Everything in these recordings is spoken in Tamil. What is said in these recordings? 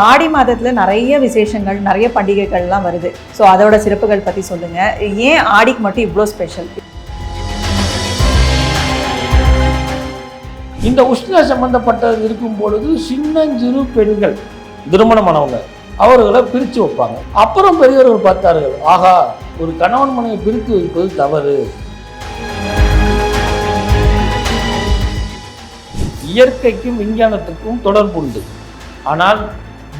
ஆடி மாதத்தில் நிறைய விசேஷங்கள் நிறைய பண்டிகைகள்லாம் வருது. ஸோ அதோட சிறப்புகள் பற்றி சொல்லுங்கள் ஏன் ஆடிக்கு மட்டும் இவ்வளோ ஸ்பெஷல் இந்த உஷ்ண சம்பந்தப்பட்டது இருக்கும் பொழுது சின்னஞ்சிறு பெண்கள் திருமணமானவங்க அவர்களை பிரித்து வைப்பாங்க. அப்புறம் பெரியவர்கள் பார்த்தார்கள் ஆகா ஒரு கணவன் மனைவி பிரித்து வைப்பது தவறு. இயற்கைக்கும் விஞ்ஞானத்துக்கும் தொடர்பு உண்டு. ஆனால்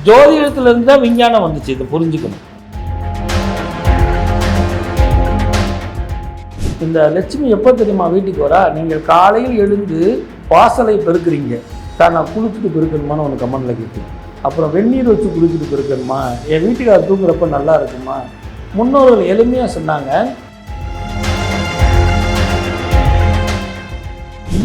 ஜோதிடத்திலிருந்து தான் விஞ்ஞானம் வந்துச்சு இதை புரிஞ்சுக்கணும். இந்த லட்சுமி எப்போ தெரியுமா வீட்டுக்கு வரா? நீங்கள் காலையில் எழுந்து வாசலை பெருக்குறீங்க. சார் நான் குளிச்சுட்டு பெருக்கணுமான்னு ஒன்று கமெண்டில் கேட்கு அப்புறம் வெந்நீர் வச்சு குளிச்சுட்டு பெருக்கணுமா? என் வீட்டுக்காரர் தூங்குறப்ப நல்லா இருக்குமா? முன்னோர்கள் எளிமையாக சொன்னாங்க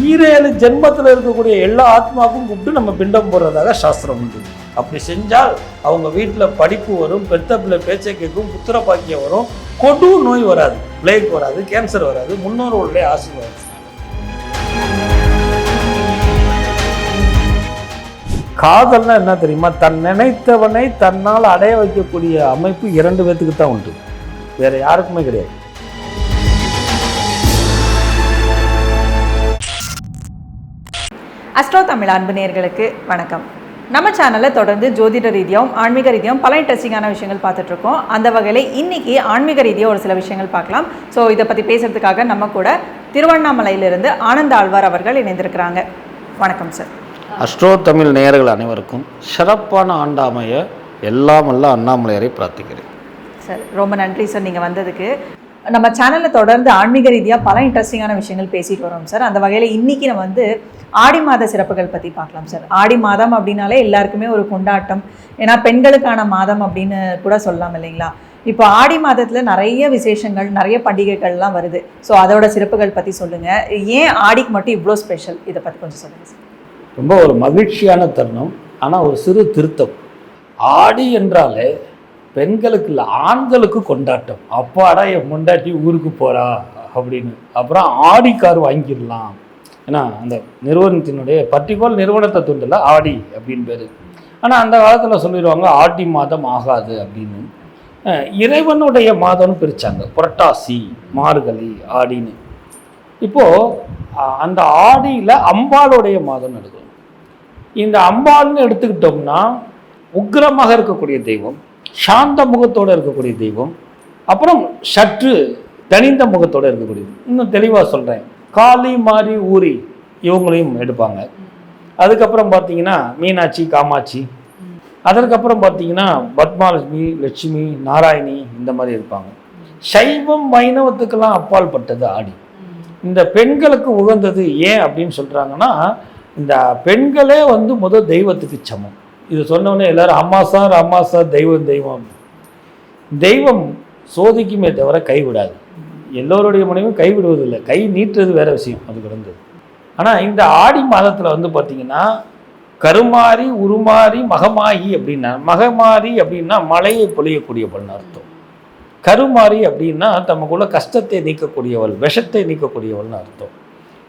ஈரேழு ஜென்மத்தில் இருக்கக்கூடிய எல்லா ஆத்மாவுக்கும் கூப்பிட்டு நம்ம பிண்டம் போடுறதாக சாஸ்திரம் உண்டு. அப்படி செஞ்சால் அவங்க வீட்டில் படிப்பு வரும் பெத்த பிள்ளை பேச்சை கேட்கும் புத்திர பாக்கியம் வரும் கொடு நோய் வராது பிளேக் வராது கேன்சர் வராது முன்னோர்களுடைய ஆசீர்வாதம் காதல்னா என்ன தெரியுமா? தன் நினைத்தவனை தன்னால் அடைய வைக்கக்கூடிய அமைப்பு இரண்டு பேர்த்துக்கு தான் உண்டு. வேறு யாருக்குமே கிடையாது. அஸ்ட்ரோ தமிழ் அன்பு நேயர்களுக்கு வணக்கம். நம்ம சேனலில் தொடர்ந்து ஜோதிட ரீதியாகவும் ஆன்மீக ரீதியாகவும் பல இன்ட்ரெஸ்டிங்கான விஷயங்கள் பார்த்துட்டு இருக்கோம். அந்த வகையில் இன்னைக்கு ஆன்மீக ரீதியாக ஒரு சில விஷயங்கள் பார்க்கலாம். ஸோ இதை பற்றி பேசுறதுக்காக நம்ம கூட திருவண்ணாமலையிலிருந்து ஆனந்த ஆழ்வார் அவர்கள் இணைந்திருக்கிறாங்க. வணக்கம் சார் அஸ்ட்ரோ தமிழ் நேயர்கள் அனைவருக்கும் சிறப்பான ஆண்டாமைய எல்லாம் அல்ல அண்ணாமலையரை பிரார்த்திக்கிறேன். சார் ரொம்ப நன்றி சார் நீங்கள் வந்ததுக்கு. நம்ம சேனலில் தொடர்ந்து ஆன்மீக ரீதியாக பல இன்ட்ரெஸ்டிங்கான விஷயங்கள் பேசிட்டு வரோம் சார் அந்த வகையில் இன்னைக்கு நம்ம வந்து ஆடி மாத சிறப்புகள் பற்றி பார்க்கலாம் சார் ஆடி மாதம் அப்படின்னாலே எல்லாருக்குமே ஒரு கொண்டாட்டம். ஏன்னா பெண்களுக்கான மாதம் அப்படின்னு கூட சொல்லலாம் இல்லைங்களா? இப்போ ஆடி மாதத்தில் நிறைய விசேஷங்கள் நிறைய பண்டிகைகள்லாம் வருது. ஸோ அதோட சிறப்புகள் பற்றி சொல்லுங்கள் ஏன் ஆடிக்கு மட்டும் இவ்வளோ ஸ்பெஷல் இதை பற்றி கொஞ்சம் சொல்லுங்கள் சார் ரொம்ப ஒரு மகிழ்ச்சியான தருணம். ஆனால் ஒரு சிறு திருத்தம். ஆடி என்றாலே பெண்களுக்கு இல்லை ஆண்களுக்கு கொண்டாட்டம். அப்பாடா என் முண்டாட்டி ஊருக்கு போகிறா அப்படின்னு. அப்புறம் ஆடி கார் வாங்கிடலாம். ஏன்னா அந்த நிறுவனத்தினுடைய பர்டிகுலர் நிறுவனத்தை தூண்டல ஆடி அப்படின்னு பேர். ஆனால் அந்த காலத்தில் சொல்லிடுவாங்க ஆடி மாதம் ஆகாது அப்படின்னு. இறைவனுடைய மாதம்னு பிரித்தாங்க புரட்டாசி மார்கழி ஆடின்னு. இப்போது அந்த ஆடியில் அம்பாளுடைய மாதம் எடுக்கணும் இந்த அம்பாள்னு எடுத்துக்கிட்டோம்னா உக்கிரமாக இருக்கக்கூடிய தெய்வம் சாந்த முகத்தோடு இருக்கக்கூடிய தெய்வம் அப்புறம் சற்று தனிந்த முகத்தோடு இருக்கக்கூடியது இன்னும் தெளிவாக சொல்கிறேன் காளி மாறி ஊரி இவங்களையும் எடுப்பாங்க. அதுக்கப்புறம் பார்த்தீங்கன்னா மீனாட்சி காமாட்சி. அதற்கப்புறம் பார்த்தீங்கன்னா பத்மாலட்சுமி லட்சுமி நாராயணி இந்த மாதிரி இருப்பாங்க. சைவம் வைணவத்துக்கெல்லாம் அப்பால் பட்டது ஆடி. இந்த பெண்களுக்கு உகந்தது ஏன் அப்படின்னு சொல்கிறாங்கன்னா இந்த பெண்களே வந்து முதல் தெய்வத்துக்கு சமம். இது சொன்னோடனே எல்லாரும் அம்மா சார் அம்மா சார் தெய்வம் தெய்வம். தெய்வம் சோதிக்குமே தவிர கைவிடாது. எல்லோருடைய மனைவியும் கைவிடுவதில்லை. கை நீட்டுறது வேற விஷயம் அது கிடந்தது. ஆனால் இந்த ஆடி மாதத்தில் வந்து பார்த்தீங்கன்னா கருமாறி உருமாறி மகமாகி அப்படின்னா மகமாறி அப்படின்னா மழையை பொழியக்கூடியவள்னு அர்த்தம். கருமாறி அப்படின்னா தமக்குள்ள கஷ்டத்தை நீக்கக்கூடியவள் விஷத்தை நீக்கக்கூடியவள்னு அர்த்தம்.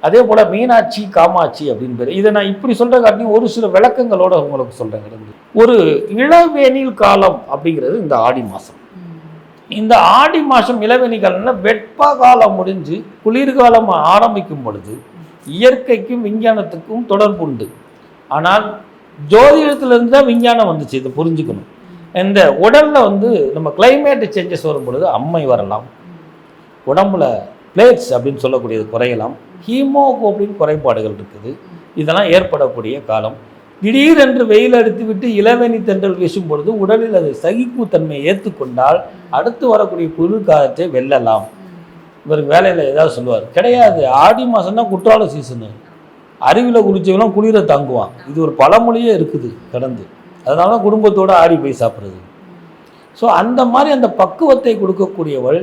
அதே போல் மீனாட்சி காமாட்சி அப்படின்னு பேர். இதை நான் இப்படி சொல்கிற காட்டியும் ஒரு சில விளக்கங்களோட உங்களுக்கு சொல்கிறேன் ஒரு இளவேனில் காலம் அப்படிங்கிறது இந்த ஆடி மாதம் இந்த ஆடி மாதம் இளவேனி காலம்னா வெப்ப காலம் முடிஞ்சு குளிர்காலம் ஆரம்பிக்கும் பொழுது இயற்கைக்கும் விஞ்ஞானத்துக்கும் தொடர்பு உண்டு. ஆனால் ஜோதிடத்திலிருந்து தான் விஞ்ஞானம் வந்துச்சு இதை புரிஞ்சுக்கணும். இந்த உடலில் வந்து நம்ம கிளைமேட் சேஞ்சஸ் வரும் பொழுது அம்மை வரலாம். உடம்புல பிளேட்ஸ் அப்படின்னு சொல்லக்கூடியது குறையலாம். ஹீமோகுளோபின் குறைபாடுகள் இருக்குது. இதெல்லாம் ஏற்படக்கூடிய காலம். திடீரென்று வெயில் அடித்து விட்டு இளவேணி தென்றல் வீசும் பொழுது உடலில் அது சகிப்புத்தன்மையை ஏற்றுக்கொண்டால் அடுத்து வரக்கூடிய குளிர்காலத்தை வெல்லலாம். இவர் வேலையில் ஏதாவது சொல்லுவார். கிடையாது. ஆடி மாதம்னா குற்றால சீசனு அருவியில் குளிச்சவங்களாம் குளிரை தாங்குவான். இது ஒரு பழமொழியே இருக்குது கடந்து. அதனால தான் குடும்பத்தோடு ஆடி போய் சாப்பிட்றது. ஸோ அந்த மாதிரி அந்த பக்குவத்தை கொடுக்கக்கூடியவள்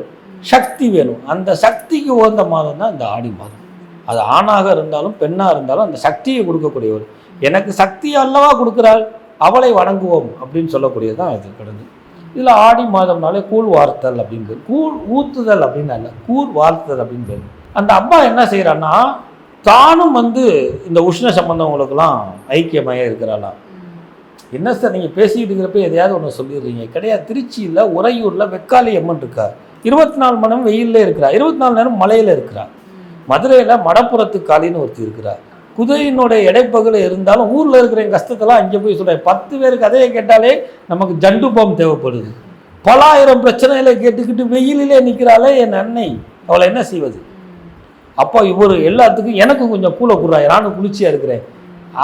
சக்தி வேணும். அந்த சக்திக்கு உகந்த மாதம் தான் இந்த ஆடி மாதம். அது ஆணாக இருந்தாலும் பெண்ணாக இருந்தாலும் அந்த சக்தியை கொடுக்கக்கூடியவர். எனக்கு சக்தி அல்லவா கொடுக்குறாள்? அவளை வணங்குவோம் அப்படின்னு சொல்லக்கூடியது தான் இது கிடந்து. இதில் ஆடி மாதம்னாலே கூழ் வார்த்தல் அப்படின்னு கூழ் ஊத்துதல் அப்படின்னு அல்ல கூழ் வார்த்தல் அப்படின்னு பேர். அந்த அம்மா என்ன செய்கிறான்னா தானும் வந்து இந்த உஷ்ண சம்பந்தவங்களுக்கெல்லாம் ஐக்கியமாக இருக்கிறாளாம் என்ன சார் நீங்கள் பேசிக்கிட்டு இருக்கிறப்ப எதையாவது ஒன்று சொல்லிடுறீங்க. கிடையாது. திருச்சியில் உறையூரில் வெக்காளி அம்மன் இருக்கார். இருபத்தி நாலு மணி நேரம் வெயிலில் இருக்கிறார். இருபத்தி நாலு நேரம் மலையில் இருக்கிறார். மதுரையில் மடப்புறத்து காளின்னு ஒருத்தி இருக்கிறார். குதிரையினுடைய இடைப்பகுல இருந்தாலும் ஊரில் இருக்கிற என் கஷ்டத்தெல்லாம் அங்கே போய் சொல்கிறேன் பத்து பேர் கதையை கேட்டாலே நமக்கு ஜண்டுபம் தேவைப்படுது. பலாயிரம் பிரச்சனைகளை கேட்டுக்கிட்டு வெயிலிலே நிற்கிறாளே என் அன்னை. அவளை என்ன செய்வது? அப்போ இவர் எல்லாத்துக்கும் எனக்கும் கொஞ்சம் கூலை கூடுறாய் நானும் குளிர்ச்சியாக இருக்கிறேன்.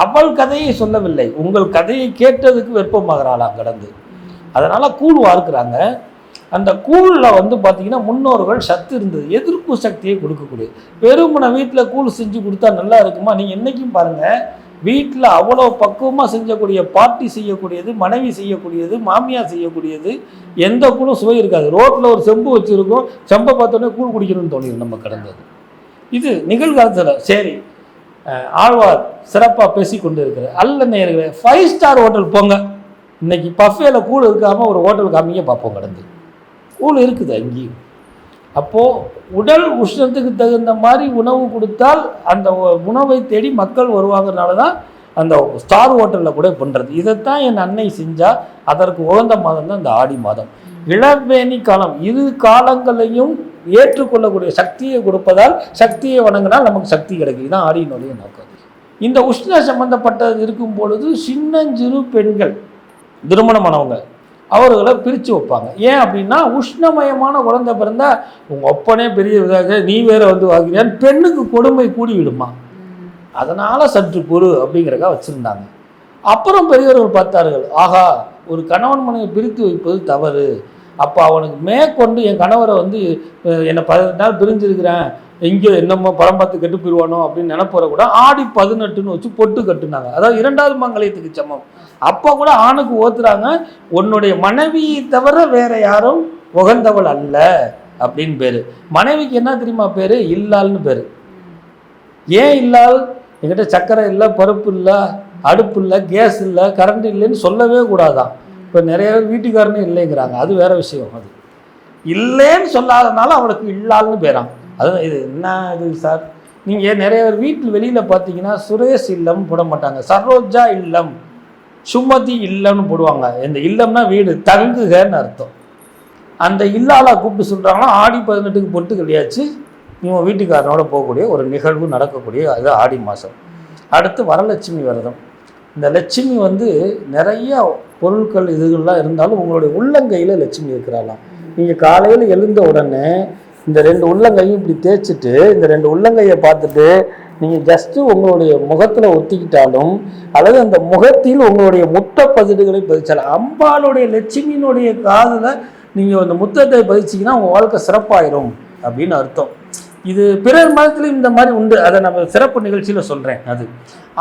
அவள் கதையை சொல்லவில்லை. உங்கள் கதையை கேட்டதுக்கு வெப்பமாகறாளாம் கடந்து. அதனால் கூழ் வார்க்கிறாங்க. அந்த கூழில் வந்து பார்த்தீங்கன்னா முன்னோர்கள் சத்து இருந்தது. எதிர்ப்பு சக்தியை கொடுக்கக்கூடிய. பெருமனை வீட்டில் கூழ் செஞ்சு கொடுத்தா நல்லா இருக்குமா? நீங்கள் என்றைக்கும் பாருங்கள் வீட்டில் அவ்வளோ பக்குவமாக செஞ்சக்கூடிய பாட்டி செய்யக்கூடியது மனைவி செய்யக்கூடியது மாமியார் செய்யக்கூடியது எந்த கூழும் சுவை இருக்காது. ரோட்டில் ஒரு செம்பு வச்சுருக்கோம். செம்பை பார்த்தோன்னே கூழ் குடிக்கணும்னு தோணிடும் நம்ம கடந்தது. இது நிகழ்காலத்தில் சரி ஆழ்வார் சிறப்பாக பேசி கொண்டு இருக்கிற அல்ல நேர்களை ஃபைவ் ஸ்டார் ஹோட்டல் போங்க. இன்னைக்கு பஃபேல கூழ் இருக்காமல் ஒரு ஹோட்டல் காமிங்க பார்ப்போம் கடந்து. கூழ் இருக்குது அங்கேயும். அப்போது உடல் உஷ்ணத்துக்கு தகுந்த மாதிரி உணவு கொடுத்தால் அந்த உணவை தேடி மக்கள் வருவாங்கிறனால தான் அந்த ஸ்டார் ஹோட்டலில் கூட பண்ணுறது இதைத்தான் என் அன்னை செஞ்சால் அதற்கு உகந்த மாதம் தான் இந்த ஆடி மாதம். இளவேணி காலம் இரு காலங்களையும் ஏற்றுக்கொள்ளக்கூடிய சக்தியை கொடுப்பதால் சக்தியை வணங்கினால் நமக்கு சக்தி கிடைக்கும். இதுதான் ஆடியினுடைய நோக்கம் இந்த உஷ்ண சம்பந்தப்பட்டது இருக்கும் பொழுது சின்னஞ்சிறு பெண்கள் திருமணமானவங்க அவர்களை பிரித்து வைப்பாங்க. ஏன் அப்படின்னா உஷ்ணமயமான குழந்தை பிறந்தால் உங்கள் ஒப்பனே பெரிய இதாக நீ வேற வந்து வாங்கிறியான்னு பெண்ணுக்கு கொடுமை கூடி விடுமா அதனால் சற்று பொறு அப்படிங்கிறக்கா வச்சுருந்தாங்க. அப்புறம் பெரியவர்கள் பார்த்தார்கள் ஆகா ஒரு கணவன் மனைவி பிரித்து வைப்பது தவறு. அப்போ அவனுக்கு மேற்கொண்டு என் கணவரை வந்து என்னை பதினெட்டு நாள் பிரிஞ்சிருக்கிறேன். எங்கேயோ என்னமோ படம் பார்த்து கெட்டு போயிடுவானோ அப்படின்னு நினைப்போற கூட ஆடி பதினெட்டுன்னு வச்சு பொட்டு கட்டுனாங்க. அதாவது இரண்டாவது மங்கலயத்துக்கு சமம். அப்போ கூட ஆணுக்கு ஓத்துறாங்க. உன்னுடைய மனைவியை தவிர வேற யாரும் உகந்தவள் அல்ல அப்படின்னு பேர். மனைவிக்கு என்ன தெரியுமா பேர்? இல்லால்னு பேர். ஏன் இல்லால் என்கிட்ட சக்கரை இல்லை பருப்பு இல்லை அடுப்பு இல்லை கேஸ் இல்லை கரண்ட் இல்லைன்னு சொல்லவே கூடாதான். இப்போ நிறைய பேர் வீட்டுக்காரனே இல்லைங்கிறாங்க. அது வேற விஷயம் அது. இல்லைன்னு சொல்லாதனால அவனுக்கு இல்லாள்னு போயிறான். அது இது. என்ன இது சார்? நீங்கள் நிறைய பேர் வீட்டில் வெளியில் பார்த்தீங்கன்னா சுரேஷ் இல்லம் போட மாட்டாங்க. சரோஜா இல்லம் சுமதி இல்லம்னு போடுவாங்க. இந்த இல்லம்னா வீடு தங்குகன்னு அர்த்தம். அந்த இல்லால கூப்பிட்டு சொல்கிறாங்கன்னா ஆடி பதினெட்டுக்கு பொட்டு கிடையாச்சு இவன் வீட்டுக்காரனோட போகக்கூடிய ஒரு நிகழ்வு நடக்கக்கூடிய அது ஆடி மாதம் அடுத்து வரலட்சுமி விரதம். இந்த லட்சுமி வந்து நிறைய பொருட்கள் இதுகள்லாம் இருந்தாலும் உங்களுடைய உள்ளங்கையில் லட்சுமி இருக்கிறாளாம். நீங்கள் காலையில் எழுந்த உடனே இந்த ரெண்டு உள்ளங்கையும் இப்படி தேய்ச்சிட்டு இந்த ரெண்டு உள்ளங்கையை பார்த்துட்டு நீங்கள் ஜஸ்ட்டு உங்களுடைய முகத்தில் ஒத்திக்கிட்டாலும் அல்லது அந்த முகத்தில் உங்களுடைய முத்த பதிடுகளை பதிச்சாலும் அம்பாளுடைய லட்சுமியினுடைய காதில் நீங்கள் அந்த முத்தத்தை பதிச்சிங்கன்னா உங்கள் வாழ்க்கை சிறப்பாயிரும் அப்படின்னு அர்த்தம். இது பிறர் மதத்திலும் இந்த மாதிரி உண்டு. அதை நம்ம சிறப்பு நிகழ்ச்சியில் சொல்கிறேன் அது.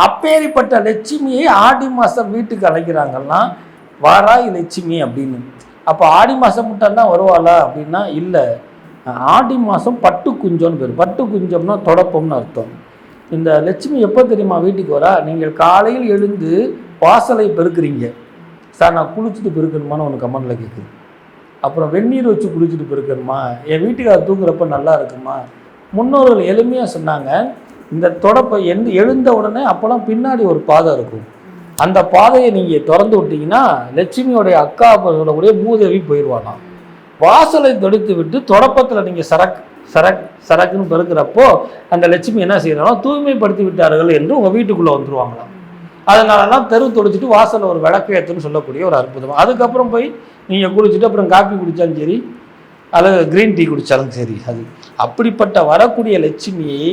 அப்பேரிப்பட்ட லட்சுமியை ஆடி மாதம் வீட்டுக்கு அழைக்கிறாங்கன்னா வாராய் லட்சுமி அப்படின்னு. அப்போ ஆடி மாதம் மட்டும்தான் வருவாளா அப்படின்னா இல்லை. ஆடி மாதம் பட்டு குஞ்சம்னு பேர். பட்டு குஞ்சம்னா தொடப்பம்னு அர்த்தம். இந்த லட்சுமி எப்போ தெரியுமா வீட்டுக்கு வரா? நீங்கள் காலையில் எழுந்து வாசலை பெருக்குறீங்க. சார் நான் குளிச்சுட்டு பெருக்கணுமான்னு ஒன்று கமெண்டில் கேட்குது அப்புறம் வெந்நீர் வச்சு குளிச்சுட்டு பெருக்கணுமா? என் வீட்டுக்காரர் தூங்குறப்ப நல்லா இருக்குமா? முன்னோர்கள் எளிமையாக சொன்னாங்க இந்த தொடப்பை எந்த எழுந்த உடனே அப்போல்லாம் பின்னாடி ஒரு பாதை இருக்கும். அந்த பாதையை நீங்கள் திறந்து விட்டீங்கன்னா லட்சுமியோடைய அக்கா சொல்லக்கூடிய மூதேவி போயிடுவானாம் வாசலை தொடுத்து விட்டு தொடப்பத்தில் நீங்கள் சரக் சரக் சரக்குன்னு பெருக்கிறப்போ அந்த லட்சுமி என்ன செய்யறாலும் தூய்மைப்படுத்தி விட்டார்கள் என்று உங்கள் வீட்டுக்குள்ளே வந்துருவாங்களாம். அதனாலலாம் தெரு தொடிச்சிட்டு வாசலில் ஒரு விளக்கு ஏற்றுன்னு சொல்லக்கூடிய ஒரு அற்புதம். அதுக்கப்புறம் போய் நீங்கள் குளிச்சுட்டு அப்புறம் காப்பி குடித்தாலும் சரி அல்லது க்ரீன் டீ குடித்தாலும் சரி அது. அப்படிப்பட்ட வரக்கூடிய லட்சுமியை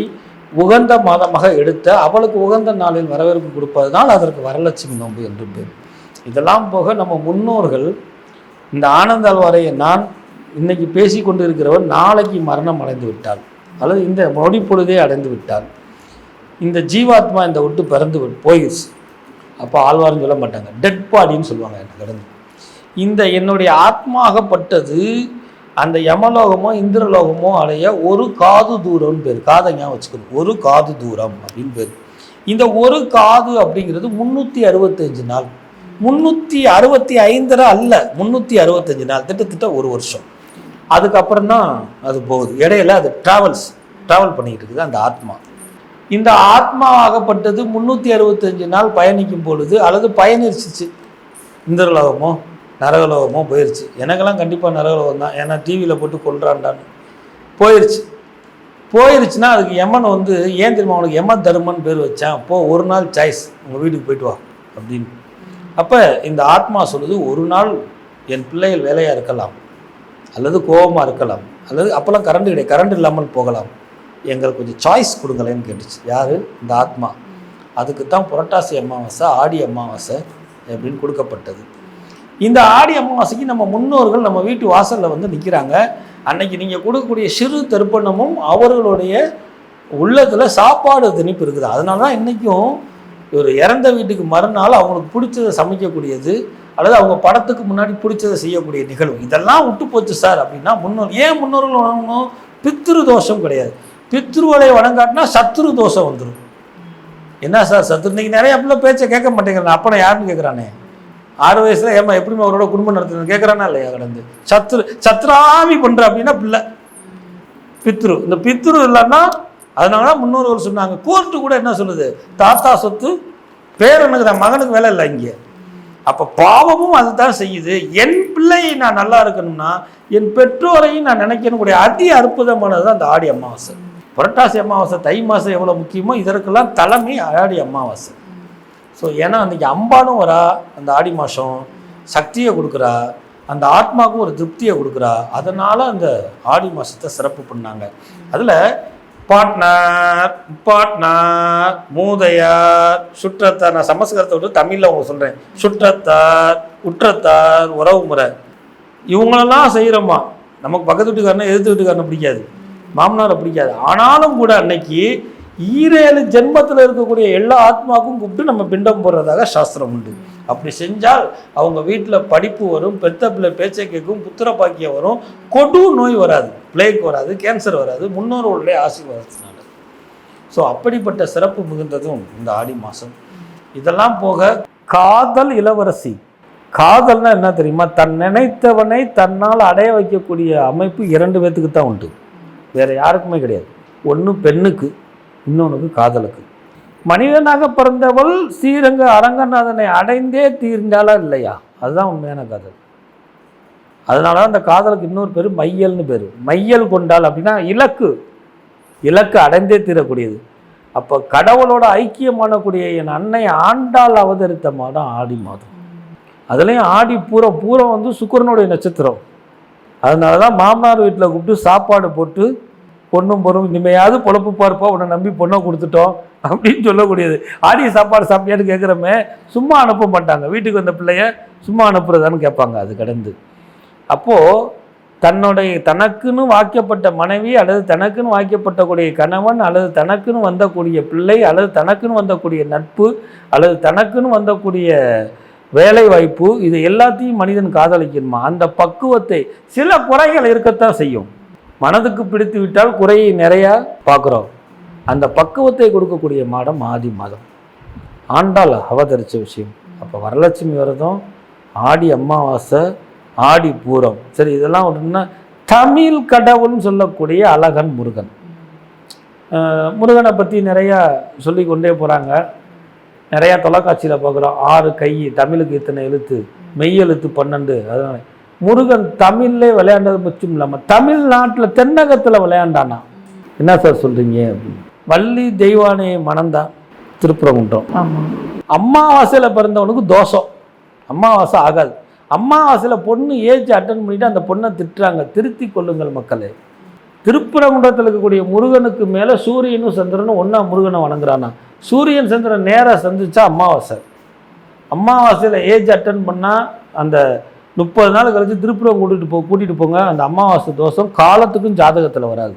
உகந்த மாதமாக எடுத்த அவளுக்கு உகந்த நாளில் வரவேற்பு கொடுப்பதுனால் அதற்கு வரலட்சுமி நோன்பு என்று பேர். இதெல்லாம் போக நம்ம முன்னோர்கள் இந்த ஆனந்த நான் இன்னைக்கு பேசி கொண்டு இருக்கிறவர் நாளைக்கு மரணம் அடைந்து விட்டாள் அல்லது இந்த நொடி பொழுதே அடைந்து விட்டாள் இந்த ஜீவாத்மா இந்த விட்டு பிறந்து போயிடுச்சு அப்போ ஆழ்வார்னு சொல்ல மாட்டாங்க. டெட் பாடின்னு சொல்லுவாங்க எனக்கு கடந்து இந்த என்னுடைய ஆத்மாகப்பட்டது அந்த யமலோகமோ இந்திரலோகமோ அடைய ஒரு காது தூரம்னு பேர். காதை ஞாபகம் வச்சுக்கணும். ஒரு காது தூரம் அப்படின்னு பேர். இந்த ஒரு காது அப்படிங்கிறது முந்நூற்றி அறுபத்தஞ்சு நாள். முந்நூற்றி அறுபத்தி ஐந்தரை அல்ல. முந்நூற்றி அறுபத்தஞ்சு நாள். திட்டத்திட்ட ஒரு வருஷம். அதுக்கப்புறம் தான் அது போகுது. இடையில அது ட்ராவல்ஸ் ட்ராவல் பண்ணிக்கிட்டு இருக்குது அந்த ஆத்மா. இந்த ஆத்மா ஆகப்பட்டது முந்நூற்றி அறுபத்தஞ்சு நாள் பயணிக்கும் பொழுது அல்லது பயணிச்சிச்சு. இந்திரலோகமோ நரகலோகமோ போயிடுச்சு எனக்கெல்லாம் கண்டிப்பாக நரகலோகம் தான். ஏன்னா டிவியில் போட்டு கொள்றான்டான்னு போயிடுச்சு போயிருச்சுன்னா அதுக்கு எமன் வந்து ஏன் தெரியுமா உனக்கு எமன் தருமன் பேர் வச்சேன். போ ஒரு நாள் சாய்ஸ் உங்கள் வீட்டுக்கு போயிட்டு வா அப்படின்னு. அப்போ இந்த ஆத்மா சொல்லுது ஒரு நாள் என் பிள்ளைகள் வேலையாக இருக்கலாம். அல்லது கோபமாக இருக்கலாம். அல்லது அப்போல்லாம் கரண்ட் கிடையாது. கரண்ட் இல்லாமல் போகலாம். எங்களுக்கு கொஞ்சம் சாய்ஸ் கொடுங்களேன்னு கேட்டுச்சு. யார்? இந்த ஆத்மா. அதுக்கு தான் புரட்டாசி அமாவாசை ஆடி அமாவாசை அப்படின்னு கொடுக்கப்பட்டது. இந்த ஆடி அமாவாசைக்கு நம்ம முன்னோர்கள் நம்ம வீட்டு வாசலில் வந்து நிற்கிறாங்க அன்னைக்கு நீங்கள் கொடுக்கக்கூடிய சிறு தர்ப்பணமும் அவர்களுடைய உள்ளத்தில் சாப்பாடு திணிப்பு இருக்குது. அதனால தான் இன்றைக்கும் ஒரு இறந்த வீட்டுக்கு மறுநாள் அவங்களுக்கு பிடிச்சதை சமைக்கக்கூடியது அல்லது அவங்க படத்துக்கு முன்னாடி பிடிச்சதை செய்யக்கூடிய நிகழ்வு. இதெல்லாம் விட்டு போச்சு சார் அப்படின்னா முன்னோர் ஏன் முன்னோர்கள் வணங்கணும்? பித்ரு தோஷம் கிடையாது. பித்ருவலை வணங்காட்டினா சத்ரு தோஷம் வந்துடும் என்ன சார் சத்ரு? இன்னைக்கு நிறைய அப்படிலாம் பேச்சை கேட்க மாட்டேங்கிறேன் அப்பனை யாருன்னு கேட்குறானே? ஆறு வயசுல ஏமா எப்படி அவரோட குடும்பம் நடத்துறது கேட்குறானா இல்லையா கடந்து? சத்ரு சத்ராமி பண்ற அப்படின்னா பிள்ளை. பித்ரு. இந்த பித்ரு இல்லைன்னா அதனால தான் முன்னோர்கள் சொன்னாங்க. கோர்ட்டு கூட என்ன சொல்லுது? தாத்தா சொத்து பேரனுக்கு தான் மகனுக்கு வேலை இல்லை இங்கே. அப்போ பாவமும் அதுதான் செய்யுது. என் பிள்ளையை நான் நல்லா இருக்கணும்னா என் பெற்றோரையும் நான் நினைக்கணும் கூடிய அதி அற்புதமானது தான் அந்த ஆடி அமாவாசை. புரட்டாசி அமாவாசை தை மாதம் எவ்வளோ முக்கியமோ இதற்கெல்லாம் தலைமை ஆடி அமாவாசை. ஸோ ஏன்னா அன்றைக்கி அம்பாலும் வரா அந்த ஆடி மாதம் சக்தியை கொடுக்குறா அந்த ஆத்மாவுக்கும் ஒரு திருப்தியை கொடுக்குறா அதனால் அந்த ஆடி மாதத்தை சிறப்பு பண்ணாங்க. அதில் பாட்னார் பாட்னார் மூதையார் சுற்றத்தார் நான் சமஸ்கிருதத்தை விட்டு தமிழில் உங்களுக்கு சொல்கிறேன் சுற்றத்தார் உற்றத்தார் உறவு முறை. இவங்களெல்லாம் செய்கிறோமா நமக்கு பக்கத்து வீட்டுக்காரனை எதிர்த்து வீட்டுக்காரனை பிடிக்காது. மாமனாரை பிடிக்காது. ஆனாலும் கூட அன்னைக்கு ஈரேழு ஜென்மத்தில் இருக்கக்கூடிய எல்லா ஆத்மாவுக்கும் கூப்பிட்டு நம்ம பிண்டம் போடுறதாக சாஸ்திரம் உண்டு. அப்படி செஞ்சால் அவங்க வீட்டில் படிப்பு வரும் பெத்த பிள்ளை பேச்சை கேட்கும் புத்திர பாக்கியம் வரும் கொடு நோய் வராது பிளேக் வராது கேன்சர் வராது முன்னோர்களுடைய ஆசீர்வாதத்தினால. ஸோ அப்படிப்பட்ட சிறப்பு மிகுந்ததும் இந்த ஆடி மாதம் இதெல்லாம் போக காதல் இளவரசி. காதல்னா என்ன தெரியுமா? தன் நினைத்தவனை தன்னால் அடைய வைக்கக்கூடிய அமைப்பு இரண்டு பேத்துக்கு தான் உண்டு. வேறு யாருக்குமே கிடையாது. ஒன்று பெண்ணுக்கு இன்னொன்று காதலுக்கு. மனிதனாக பிறந்தவள் ஸ்ரீரங்க அரங்கநாதனை அடைந்தே தீர்ந்தாலா இல்லையா? அதுதான் உண்மையான காதல். அதனால தான் அந்த காதலுக்கு இன்னொரு பேர் மையல்னு பேர். மையல் கொண்டால் அப்படின்னா இலக்கு. இலக்கு அடைந்தே தீரக்கூடியது. அப்போ கடவுளோட ஐக்கியமானக்கூடிய என் அன்னை ஆண்டாள் அவதரித்த மாதம் ஆடி மாதம். அதுலேயும் ஆடி பூரம் பூரம் வந்து சுக்கிரனுடைய நட்சத்திரம். அதனால தான் மாமனார் வீட்டில் கூப்பிட்டு சாப்பாடு போட்டு பொண்ணும் பொண்ணும் இனிமையாவது பொழப்பு பார்ப்பா உன்னை நம்பி பொண்ணை கொடுத்துட்டோம் அப்படின்னு சொல்லக்கூடியது. ஆடி சாப்பாடு சாப்பிட்டியான்னு கேட்குறமே சும்மா அனுப்ப மாட்டாங்க. வீட்டுக்கு வந்த பிள்ளைய சும்மா அனுப்புறதான்னு கேட்பாங்க அது கடந்து. அப்போது தன்னுடைய தனக்குன்னு வாக்கப்பட்ட மனைவி அல்லது தனக்குன்னு வாக்கப்பட்டக்கூடிய கணவன் அல்லது தனக்குன்னு வந்தக்கூடிய பிள்ளை அல்லது தனக்குன்னு வந்தக்கூடிய நட்பு அல்லது தனக்குன்னு வந்தக்கூடிய வேலை வாய்ப்பு இது எல்லாத்தையும் மனிதன் காதலிக்கணுமா? அந்த பக்குவத்தை சில குறைகள் இருக்கத்தான் செய்யும். மனதுக்கு பிடித்து விட்டால் குறையை நிறையா பார்க்குறோம். அந்த பக்குவத்தை கொடுக்கக்கூடிய மாதம் ஆதி மாதம். ஆண்டாள் அவதரித்த விஷயம். அப்போ வரலட்சுமி விரதம் ஆடி அமாவாசை ஆடி பூரம். சரி இதெல்லாம் ஒன்றுன்னா தமிழ் கடவுள்னு சொல்லக்கூடிய அழகன் முருகன். முருகனை பற்றி நிறையா சொல்லி கொண்டே போகிறாங்க நிறையா தொலைக்காட்சியில் பார்க்குறோம். ஆறு கை தமிழுக்கு இத்தனை எழுத்து மெய் எழுத்து பன்னெண்டு. அதனால முருகன் தமிழ்லே விளையாண்டது மட்டும் இல்லாமல் தமிழ்நாட்டில் தென்னகத்தில் விளையாண்டானா? என்ன சார் சொல்கிறீங்க அப்படின்னு வள்ளி தெய்வானையை மணந்தான் திருப்புறங்குன்றம் அம்மாவாசையில் பிறந்தவனுக்கு தோஷம். அம்மாவாசை ஆகாது. அம்மாவாசையில் பொண்ணு ஏஜ் அட்டன் பண்ணிட்டு அந்த பொண்ணை திட்டுறாங்க. திருத்தி கொள்ளுங்கள் மக்களே. திருப்பரங்குன்றத்தில் இருக்கக்கூடிய முருகனுக்கு மேலே சூரியனும் சந்திரனும் ஒன்றா முருகனை வணங்குறானா? சூரியன் சந்திரன் நேராக சந்திச்சா அமாவாசை அமாவாசையில் ஏஜ் அட்டன் பண்ணால் அந்த முப்பது நாள் கழிச்சு திருப்புரம் கூட்டிட்டு போ கூட்டிகிட்டு போங்க. அந்த அமாவாசை தோஷம் காலத்துக்கும் ஜாதகத்தில் வராது.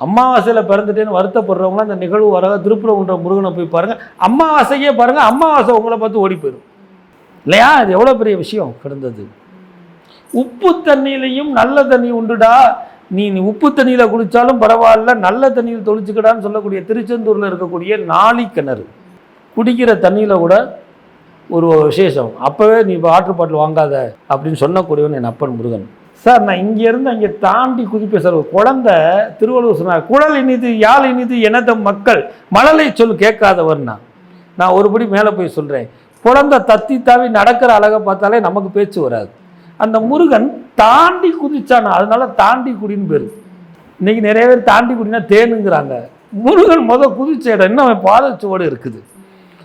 அமாவாசையில் பிறந்துட்டேன்னு வருத்தப்படுறவங்களாம் அந்த நிகழ்வு வராத. திருப்புரங்குன்ற முருகனை போய் பாருங்கள் அமாவாசையே பாருங்கள் அமாவாசை உங்களை பார்த்து ஓடி போயிடும். இல்லையா? அது எவ்வளோ பெரிய விஷயம் கிடந்தது. உப்பு தண்ணியிலையும் நல்ல தண்ணி உண்டுடா. நீ நீ உப்பு தண்ணியில் குளித்தாலும் பரவாயில்ல. நல்ல தண்ணியில் தொளிச்சுக்கடான்னு சொல்லக்கூடிய திருச்செந்தூரில் இருக்கக்கூடிய நாளி கிணறு குடிக்கிற தண்ணியில் கூட ஒரு விசேஷம். அப்போவே நீ வாட்டர் பாட்டில் வாங்காத அப்படின்னு சொன்னக்கூடியவன் என் அப்பன் முருகன். சார் நான் இங்கேருந்து அங்கே தாண்டி குதிப்பேன் சார். ஒரு குழந்தை திருவள்ளுவர் சொன்னார் குழல் இனிது யாழ் இனிது எனத மக்கள். மழலை சொல் கேட்காதவர் நான். நான் ஒருபடி மேலே போய் சொல்கிறேன் குழந்தை தத்தி தாவி நடக்கிற அழகை பார்த்தாலே நமக்கு பேச்சு வராது. அந்த முருகன் தாண்டி குதிச்சானா. அதனால தாண்டி குடின்னு பேர். இன்றைக்கி நிறைய பேர் தாண்டி குடினா தேனுங்கிறாங்க. முருகன் முத குதிச்ச இடம் இன்னும் அவன் பாதச்சுவடு இருக்குது.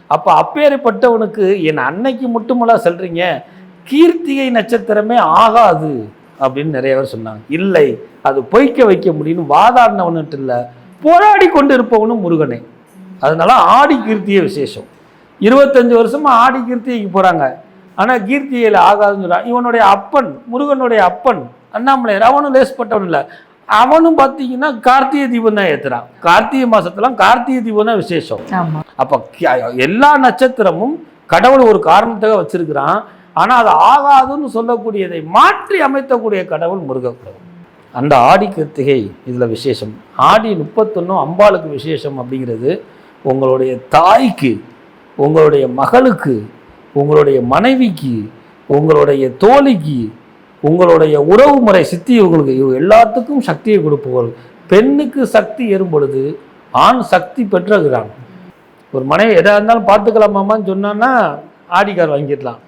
அப்போ அப்பேற்பட்டவனுக்கு என் அன்னைக்கு மட்டுமல்ல சொல்கிறீங்க கீர்த்திகை நட்சத்திரமே ஆகாது அப்படின்னு நிறைய பேர் சொன்னாங்க. இல்லை அது பொய்க்க வைக்க முடியும்னு வாதாடினவனுட்டு இல்லை போராடி கொண்டு இருப்பவனும் முருகனே. அதனால ஆடி கீர்த்தியே விசேஷம். இருபத்தஞ்சு வருஷமாக ஆடி கீர்த்திகைக்கு போகிறாங்க ஆனால் கீர்த்திகையில் ஆகாதுன்னு சொல்கிறான் இவனுடைய அப்பன் முருகனுடைய அப்பன் அண்ணாமலையார் அவனும் லேஸ்பட்டவன் இல்லை. அவனும் பார்த்தீங்கன்னா கார்த்திகை தீபம் தான் ஏத்துறான். கார்த்திகை மாசத்துலாம் கார்த்திகை தீபம் தான் விசேஷம். அப்போ எல்லா நட்சத்திரமும் கடவுள் ஒரு காரணத்துக்காக வச்சிருக்கிறான். ஆனால் அது ஆகாதுன்னு சொல்லக்கூடியதை மாற்றி அமைத்தக்கூடிய கடவுள் முருகக்கடவுள். அந்த ஆடி கிருத்திகை இதில் விசேஷம். ஆடி முப்பத்தொன்னும் அம்பாளுக்கு விசேஷம் அப்படிங்கிறது உங்களுடைய தாய்க்கு உங்களுடைய மகளுக்கு உங்களுடைய மனைவிக்கு உங்களுடைய தோழிக்கு உங்களுடைய உறவு முறை சித்தி இவங்களுக்கு இவங்க எல்லாத்துக்கும் சக்தியை கொடுப்பவர்கள் பெண்ணுக்கு சக்தி ஏறும் பொழுது ஆண் சக்தி பெற்றுகிறான் ஒரு மனைவி எதாக இருந்தாலும் பார்த்துக்கலாமான்னு சொன்னான்னா ஆடிக்கார் வாங்கிடலாம்.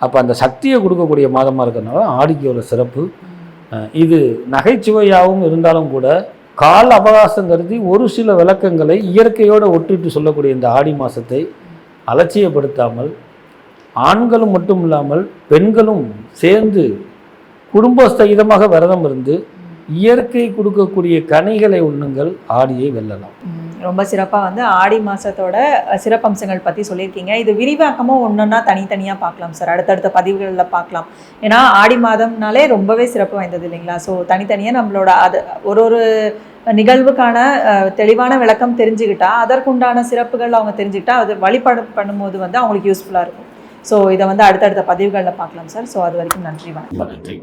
அப்போ அந்த சக்தியை கொடுக்கக்கூடிய மாதமாக இருக்கிறதுனால ஆடிக்கு சிறப்பு. இது நகைச்சுவையாகவும் இருந்தாலும் கூட கால அவகாசம் கருதி ஒரு சில விளக்கங்களை இயற்கையோடு ஒட்டிட்டு சொல்லக்கூடிய இந்த ஆடி மாதத்தை அலட்சியப்படுத்தாமல் ஆண்களும் மட்டும் இல்லாமல் பெண்களும் சேர்ந்து குடும்ப சகிதமாக விரதம் இருந்து இயற்கை கொடுக்கக்கூடிய கனிகளை உண்ணுங்கள் ஆடியை வெல்லலாம். ரொம்ப சிறப்பா வந்து ஆடி மாசத்தோட அஹ், சிறப்பம்சங்கள் பத்தி சொல்லியிருக்கீங்க. இது விரிவாக்கமும் ஒன்னொன்னா தனித்தனியா பார்க்கலாம் சார். அடுத்தடுத்த பதிவுகளில் பார்க்கலாம். ஏன்னா ஆடி மாதம்னாலே ரொம்பவே சிறப்பு வாய்ந்தது இல்லைங்களா? ஸோ தனித்தனியா நம்மளோட அது ஒரு ஒரு நிகழ்வுக்கான தெளிவான விளக்கம் தெரிஞ்சுக்கிட்டா அதற்குண்டான சிறப்புகள் அவங்க தெரிஞ்சுக்கிட்டா அது வழிபாடு பண்ணும்போது வந்து அவங்களுக்கு யூஸ்ஃபுல்லாக இருக்கும். ஸோ இதை வந்து அடுத்தடுத்த பதிவுகளில் பார்க்கலாம் சார். ஸோ அது வரைக்கும் நன்றி வணக்கம். நன்றி.